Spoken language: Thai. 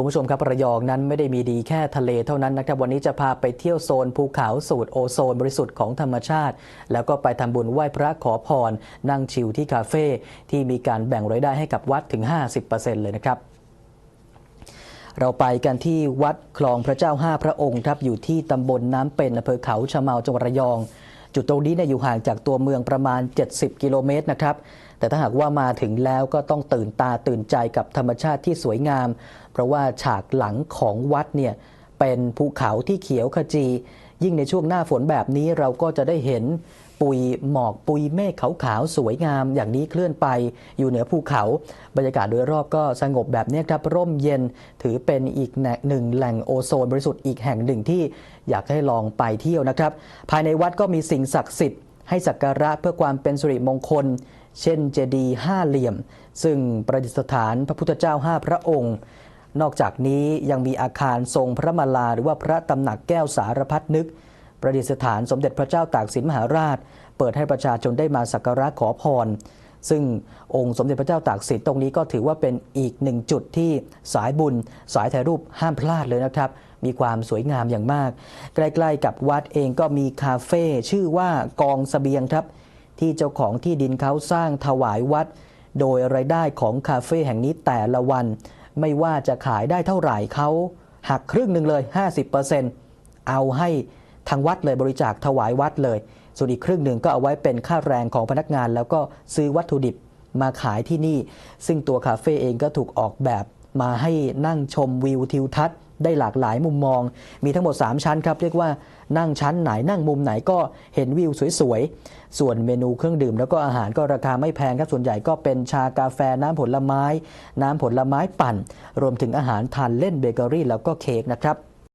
คุณผู้ชมครับระยองนั้นไม่ได้มีดีแค่ทะเลเท่านั้นนะครับ วันนี้จะพาไปเที่ยวโซนภูเขาสูตรโอโซนบริสุทธิ์ของธรรมชาติ แล้วก็ไปทำบุญไหว้พระขอพร นั่งชิลที่คาเฟ่ที่มีการแบ่งรายได้ให้กับวัดถึง 50%เลยนะครับเราไปกันที่วัดคลองพระเจ้าห้าพระองค์ครับอยู่ที่ตำบลน้ำเป็นอำเภอเขาชะเมาจังหวัดระยอง จุดตรงนี้เนี่ยอยู่ห่างจากตัวเมืองประมาณ 70 กิโลเมตรนะครับ แต่ถ้าหากว่ามาถึงแล้วก็ต้องตื่นตาตื่นใจกับธรรมชาติที่สวยงาม เพราะว่าฉากหลังของวัดเนี่ยเป็นภูเขาที่เขียวขจี ยิ่งในช่วงหน้าฝนแบบนี้เราก็จะได้เห็นปุยหมอกปุยเมฆขาวๆสวยงาม อย่างนี้เคลื่อนไปอยู่เหนือภูเขา บรรยากาศโดยรอบก็สงบแบบนี้ครับร่มเย็นถือเป็นอีกหนึ่งแหล่งโอโซนบริสุทธิ์อีกแห่งหนึ่งที่อยากให้ลองไปเที่ยวนะครับ ภายในวัดก็มีสิ่งศักดิ์สิทธิ์ให้สักการะเพื่อความเป็นสิริมงคล เช่นเจดีย์ห้าเหลี่ยม ซึ่งประดิษฐานพระพุทธเจ้าห้าพระองค์ นอกจากนี้ยังมีอาคารทรงพระมาลา หรือว่าพระตำหนักแก้วสารพัดนึก ประดิษฐานสมเด็จพระเจ้าตากสินมหาราช เปิดให้ประชาชนได้มาสักการะขอพร ซึ่งองค์สมเด็จพระเจ้าตากสินตรงนี้ก็ถือว่าเป็นอีกหนึ่งจุดที่สายบุญ สายถ่ายรูปห้ามพลาดเลยนะครับ มีความสวยงามอย่างมาก ใกล้ๆกับวัดเองก็มีคาเฟ่ชื่อว่ากองสเสบียงครับ ที่เจ้าของที่ดินเขาสร้างถวายวัด โดยรายได้ของคาเฟ่แห่งนี้แต่ละวัน ไม่ว่าจะขายได้เท่าไหร่เขาหักครึ่งหนึ่งเลย 50%เอาให้ทางวัดเลยบริจาคถวายวัดเลย ส่วนอีกครึ่งหนึ่งก็เอาไว้เป็นค่าแรงของพนักงาน แล้วก็ซื้อวัตถุดิบมาขายที่นี่ ซึ่งตัวคาเฟ่เองก็ถูกออกแบบมาให้นั่งชมวิวทิวทัศน์ ได้หลากหลายมุมมอง มีทั้งหมด 3 ชั้นครับ เรียกว่านั่งชั้นไหนนั่งมุมไหนก็เห็นวิวสวยๆ ส่วนเมนูเครื่องดื่มแล้วก็อาหารก็ราคาไม่แพงครับ ส่วนใหญ่ก็เป็นชากาแฟน้ำผลไม้ น้ำผลไม้ปั่น รวมถึงอาหารทานเล่นเบเกอรี่แล้วก็เค้กนะครับ